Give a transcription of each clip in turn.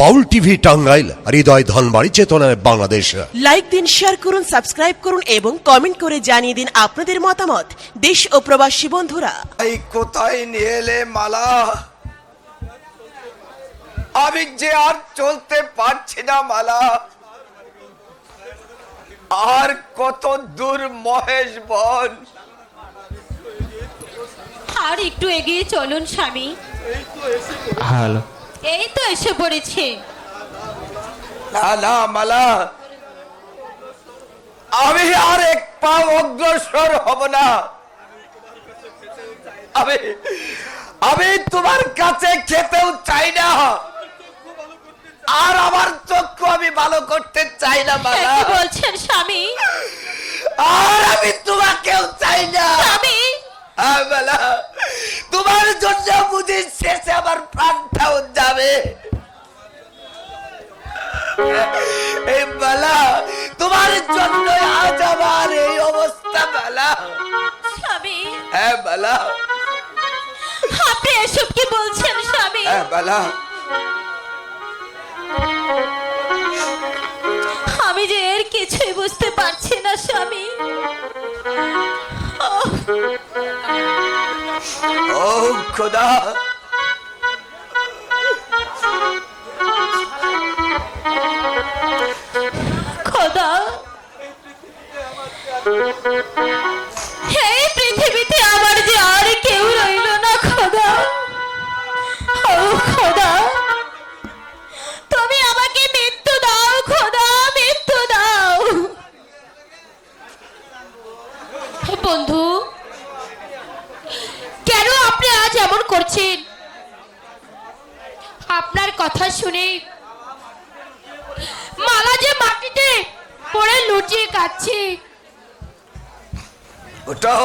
বাউল TV Tangail হৃদয় ধনবাড়ি চেতনায় Bangladesh. Like দিন শেয়ার করুন সাবস্ক্রাইব করুন এবং কমেন্ট করে জানিয়ে দিন আপনাদের মতামত। দেশ ও প্রবাসী বন্ধুরা। এই কোথায় নিয়ে এলে মালা? আমি যে আর চলতে পারছি না মালা। আর কত দূর মহেশ বন। আর একটু এগিয়ে চলুন স্বামী। হ্যালো। এই তো এসে পড়েছে। না না মালা। আমি আর এক পা অগ্রসর হব না। আমি আমি তোমার কাছে খেতেও চাই না। আর আমার চক্ষু আমি ভালো করতে চাই না মালা। বলছেন স্বামী? আর আমি তোমাকেও চাই না। স্বামী তোমার জন্য বুঝি শেষে আমার প্রাণটাও যাবে। এই বালা তোমার জন্য আজ আমার এই অবস্থা বালা। স্বামী। হ্যাঁ বালা। আপনি এসব কি বলছেন স্বামী? হ্যাঁ বালা। আমি যে এর কিছুই বুঝতে পারছি না স্বামী। ও খোদা। খোদা। এই পৃথিবীতে আমার যে আর কেউ রইল না খোদা। ও খোদা। করছেন আপনার কথা শুনে মালা যে মাটিতে পড়ে লুটিয়ে কাচ্ছে ওটো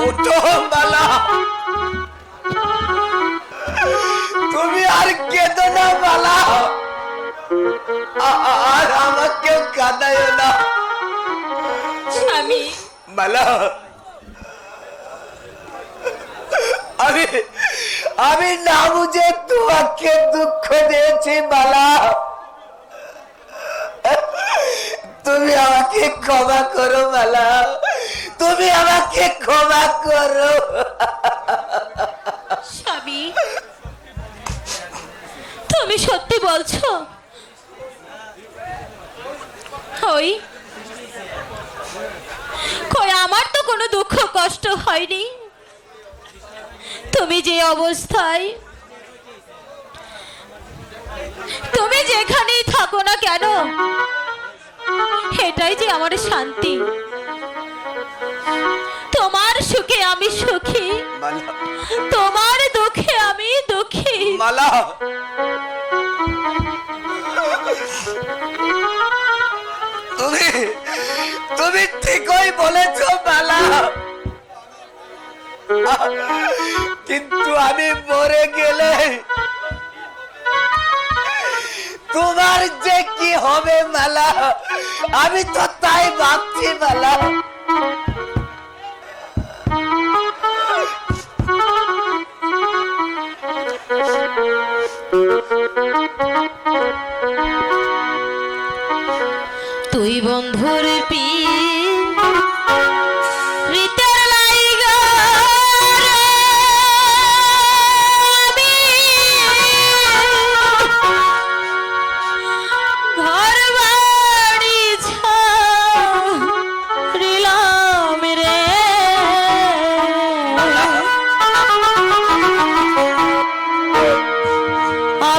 ওটো বালা তুমি আর কেঁদো না বালা আর আমাকেও কাঁদায় না। স্বামী। মালা। আমি আমি না বুঝে তোমাকে দুঃখ দিয়েছি মালা তুমি আমাকে ক্ষমা করো মালা তুমি আমাকে ক্ষমা করো। স্বামী, তুমি সত্যি বলছো? ওই, কই আমার তো কোনো দুঃখ, কষ্ট হয়নি? তুমি যে অবস্থায় তুমি যেখানেই থাকো না কেন এটাই যে আমার শান্তি। তোমার সুখে আমি সুখী তোমার দুঃখে আমি দুঃখী। মালা। তুমি তুমি ঠিকই বলেছ মালা। কিন্তু আমি মরে গেলে তোমার যে কি হবে মালা? আমি তো তাই ভাবছি মালা।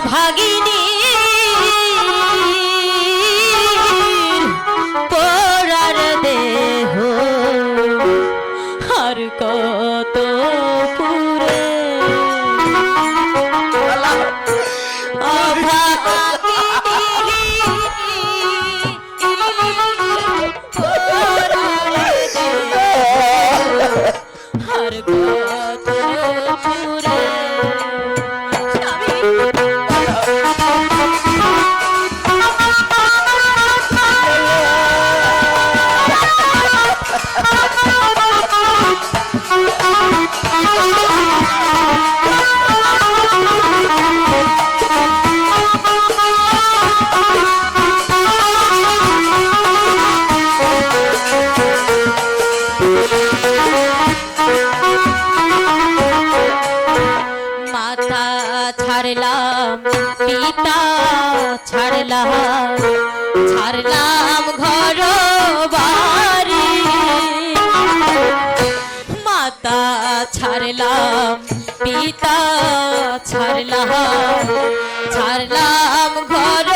ভাগে ছাড়লাম পিতা ছাড়লাম ছাড়লাম ঘর বাড়ি। মাতা ছাড়লাম পিতা ছাড়লাম ছাড়লাম ঘর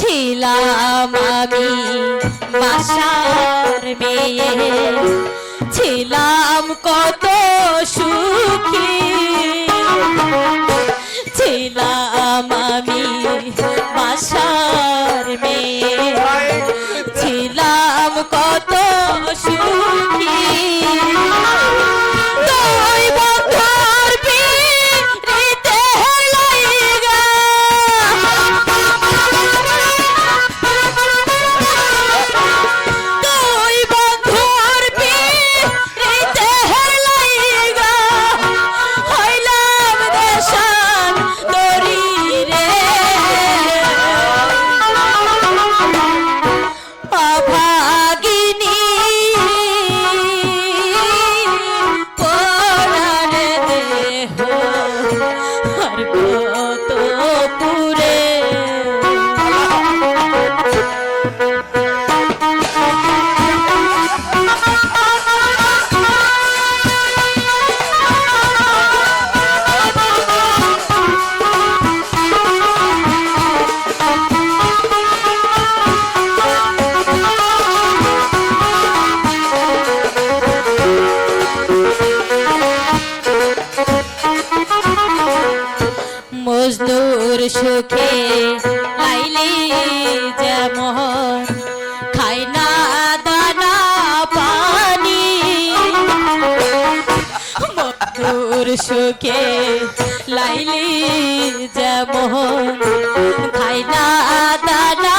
ছিলাম আমি বাসার মেয়ে ছিলাম কত সুখী। ছিলাম আমি বাসার মেয়ে ছিলাম কত সুখী। সুখে লাইলি যেমন খাই না দানা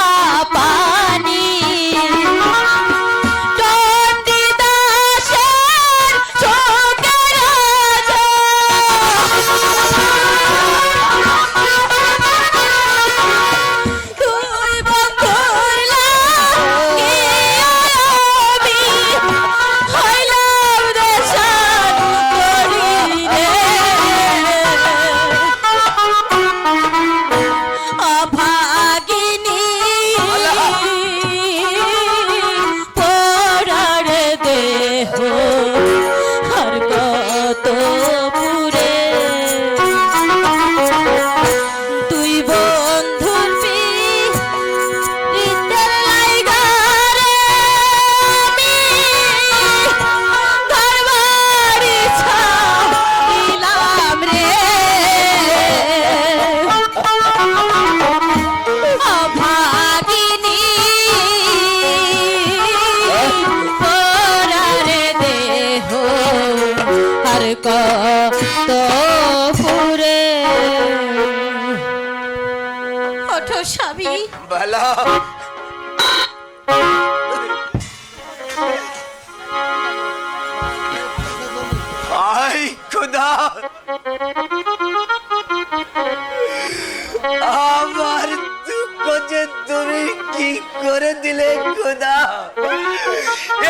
আমার দুঃখ যে তুমি কি করে দিলে, খোদা?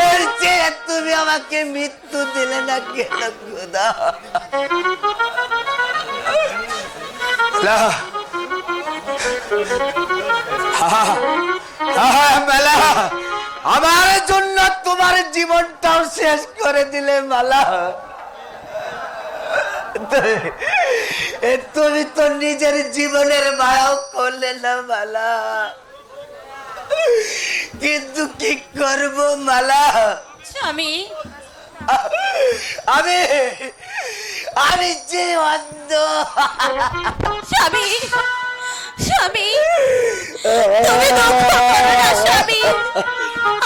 এর চেয়ে তুমি আমাকে মৃত্যু দিলে না কেন, খোদা? আমার জন্য তোমার জীবনটাও শেষ করে দিলে, মালা। তুমি তো নিজের জীবনের মায়াও করলে না মালা কিন্তু কি করব মালা স্বামী আমি আমি যে অন্ধ স্বামী স্বামী তুমি দুঃখ করো না স্বামী।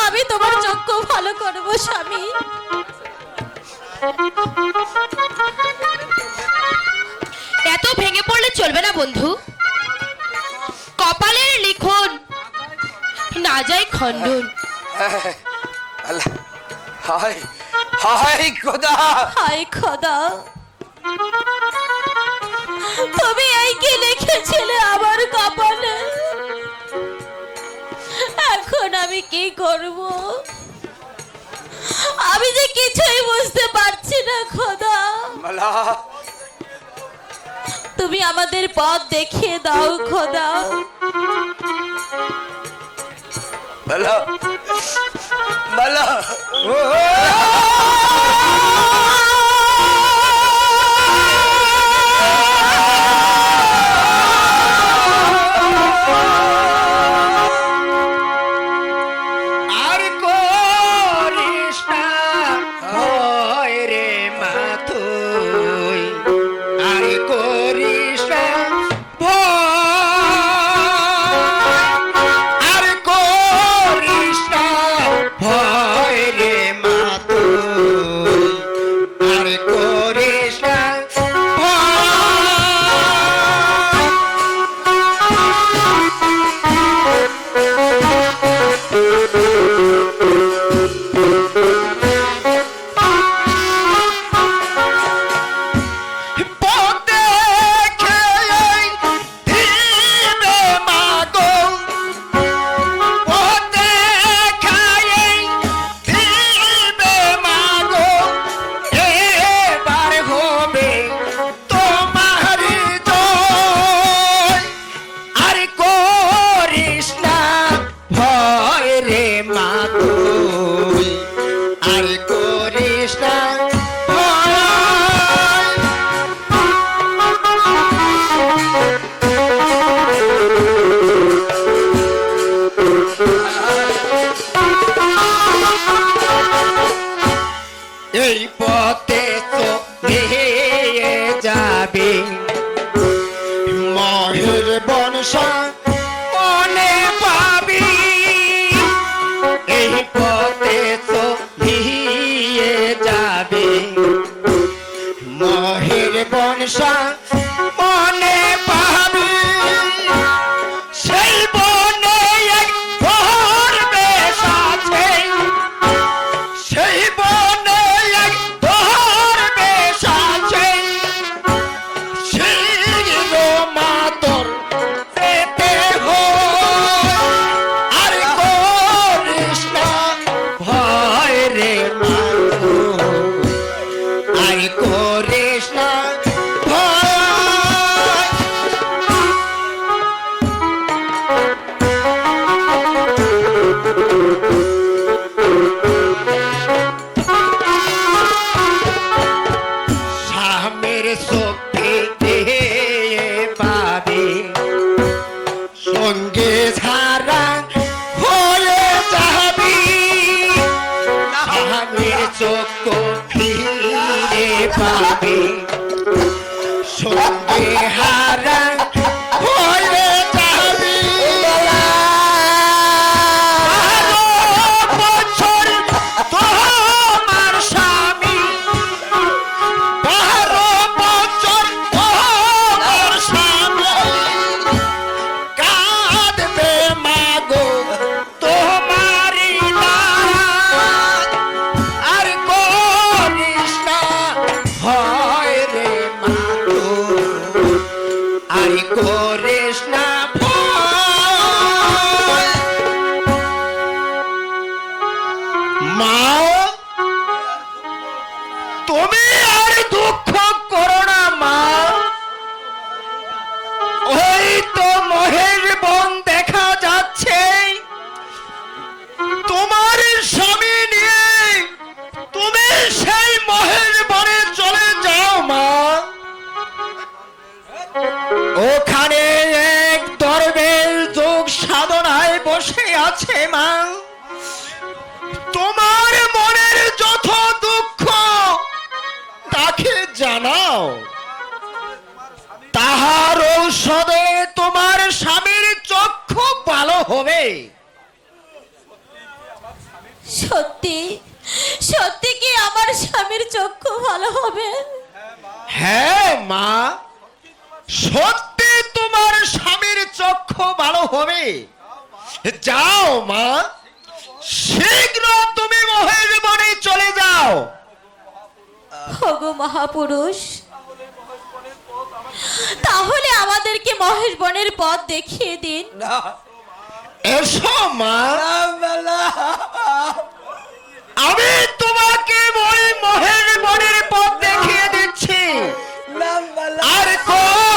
আমি তোমার চক্ষু ভালো করব স্বামী। চলবে না বন্ধু? কপালের লিখন না যায় খণ্ডন। হায় হায় খোদা। হায় খোদা। তুমি এই কি লিখেছিলে আমার কপালে? এখন আমি কি করব? আমি যে কিছুই বুঝতে পারছি না খোদা। মালা তুমি আমাদের পথ দেখিয়ে দাও খোদা। ভালো মালা এই পথে সত্যি? সত্যি কি আমার স্বামীর চক্ষু ভালো হবে? হ্যাঁ মা। সত্যি তোমার স্বামীর চক্ষু ভালো হবে। যাও মা। শীঘ্র তুমি মহেশ বনে চলে যাও। ওগো মহাপুরুষ তাহলে আমাদেরকে মহেশ বনের পথ দেখিয়ে দিন। না। এসো মা। আমি তোমাকে ওই মহের বনের পথ দেখিয়ে দিচ্ছি। আর করিস